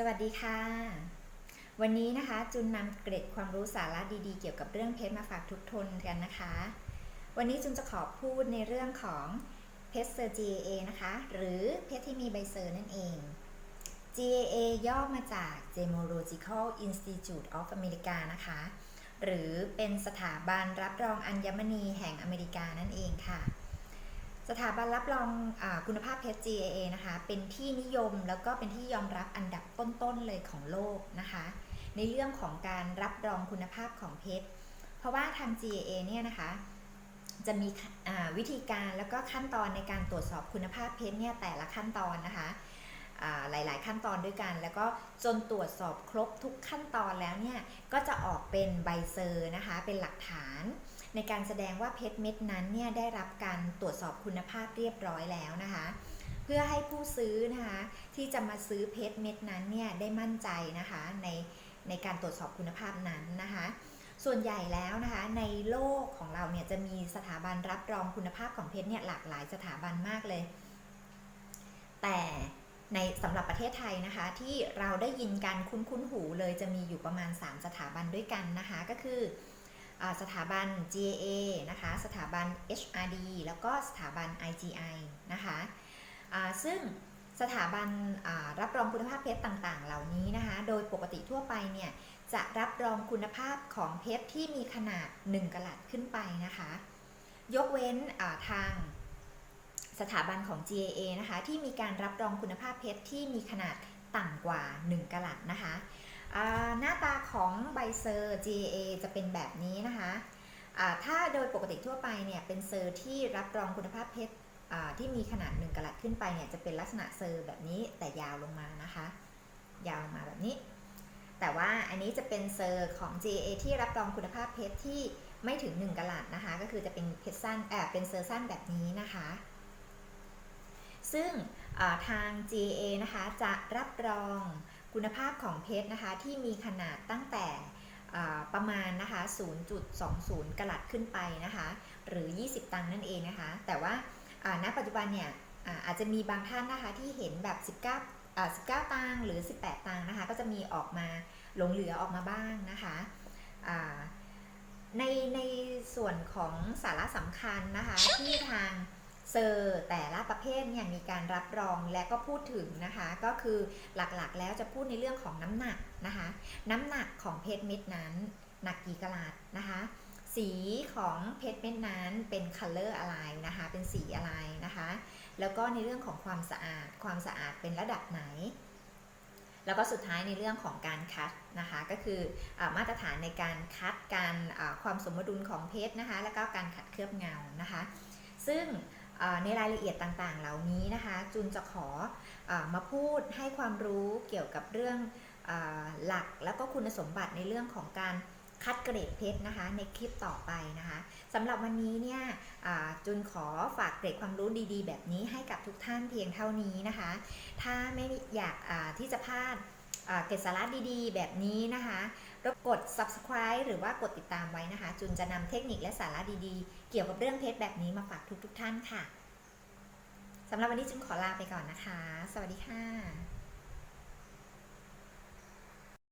สวัสดีค่ะ วันนี้นะคะจุนนำเกร็ดความรู้สาระดีๆ เกี่ยวกับเรื่องเพชรมาฝากทุกทนกันนะคะ วันนี้จุนจะขอพูดในเรื่องของเพชรเซอร์ GAA นะคะ หรือเพชรที่มีใบเซอร์นั่นเอง GAA ย่อมาจาก Gemological Institute of America นะคะ หรือเป็นสถาบันรับรองอัญมณีแห่งอเมริกานั่นเองค่ะ สถาบันรับรองอคุณภาพเพชร GAA นะคะ เป็นที่นิยมแล้วก็เป็นที่ยอมรับอันดับต้นๆเลยของโลกนะคะ ในเรื่องของการรับรองคุณภาพของเพชร เพราะว่าทาง GAA เนี่ยนะคะ จะมีวิธีการแล้วก็ขั้นตอนในการตรวจสอบคุณภาพเพชรเนี่ยแต่ละขั้นตอนนะคะ หลาย ๆ ขั้นตอนด้วยกัน แล้วก็จนตรวจสอบครบทุกขั้นตอนแล้วเนี่ยก็จะออกเป็นใบเซอร์นะคะเป็นหลักฐาน ในการแสดงว่าเพชรเม็ดนั้นเนี่ยได้รับการตรวจสอบคุณภาพเรียบร้อยแล้วนะคะ เพื่อให้ผู้ซื้อนะคะที่จะมาซื้อเพชรเม็ดนั้นเนี่ยได้มั่นใจนะคะในในการตรวจสอบคุณภาพนั้นนะคะส่วนใหญ่แล้วนะคะในโลกของเราเนี่ยจะมีสถาบันรับรองคุณภาพของเพชรเนี่ยหลากหลายสถาบันมากเลย แต่ ในสำหรับประเทศไทยนะคะ ที่เราได้ยินการคุ้นๆหูเลยจะมีอยู่ประมาณ 3 สถาบันด้วยกันนะคะ ก็คืออสถาบัน GAA นะคะ สถาบัน HRD แล้วก็สถาบัน IGI นะคะซึ่งสถาบันรับรองคุณภาพเพชรต่างๆ เหล่านี้นะคะ โดยปกติทั่วไปเนี่ยจะรับรองคุณภาพของเพชรที่มีขนาด 1กะลัดขึ้นไปนะคะ ยกเว้นทาง สถาบันของ GAA นะคะที่มีการรับรองคุณภาพเพชรที่มีขนาดต่ำกว่า 1กะลัดนะคะหน้าตาของใบเซอร์ GAA จะเป็นแบบนี้นะคะถ้าโดยปกติทั่วไปเนี่ยเป็นเซอร์ที่รับรองคุณภาพเพชรที่มีขนาด 1กะลัดขึ้นไปเนี่ยจะเป็นลักษณะเซอร์แบบนี้แต่ยาวลงมานะคะ ยาวลงมาแบบนี้ แต่ว่าอันนี้จะเป็นเซอร์ของ GAA ที่รับรองคุณภาพเพชรที่ไม่ถึง 1กะลัดนะคะ ก็คือจะเป็นเพชรสั้นเอ่อเป็นเซอร์สั้นแบบนี้นะคะ ซึ่งทาง GA นะคะจะรับรองคุณภาพของเพชรนะคะที่มีขนาดตั้งแต่ประมาณนะคะ 0.20 กลัดขึ้นไปนะคะ หรือ 20 ตังค์นั่นเองนะคะ แต่ว่าณปัจจุบันเนี่ยอาจจะมีบางท่านนะคะที่เห็นแบบ 19 19 ตังค์หรือ 18 ตังค์นะคะ ก็จะมีออกมาหลงเหลือออกมาบ้างนะคะในในส่วนของสาระสำคัญนะคะที่ทาง เซอร์แต่ละประเภทเนี่ยมีการรับรองและก็พูดถึงนะคะ ก็คือหลักๆแล้วจะพูดในเรื่องของน้ำหนักนะคะ น้ำหนักของเพชรเม็ดนั้น หนักกี่กะลัดนะคะ สีของเพชรเม็ดนั้นเป็นคัลเลอร์อะไรนะคะ เป็นสีอะไรนะคะ แล้วก็ในเรื่องของความสะอาด ความสะอาดเป็นระดับไหนแล้วก็สุดท้ายในเรื่องของการคัดนะคะ ก็คืออมาตรฐานในการคัดการความสมดุลของเพชรนะคะ แล้วก็การขัดเคลือบเงานะคะ ซึ่ง ในรายละเอียดต่างๆ เหล่านี้นะคะ จุนจะขออมาพูดให้ความรู้เกี่ยวกับเรื่องอหลักแล้วก็คุณสมบัติในเรื่องของการคัดเกรดเพชรนะคะ ในคลิปต่อไปนะคะสำหรับวันนี้เนี่ยจุนขอฝากเกรดความรู้ดีๆ แบบนี้ให้กับทุกท่านเพียงเท่านี้นะคะ ถ้าไม่อยากที่จะพลาดเกรดสาระดีๆ แบบนี้นะคะ รบกด subscribe หรือว่ากดติดตามไว้นะคะ จุนจะนำเทคนิคและสาระดีๆ เกี่ยวกับเรื่องเพชรแบบนี้มาฝากทุกๆท่านค่ะสำหรับวันนี้จุนขอลาไปก่อนนะคะ สวัสดีค่ะ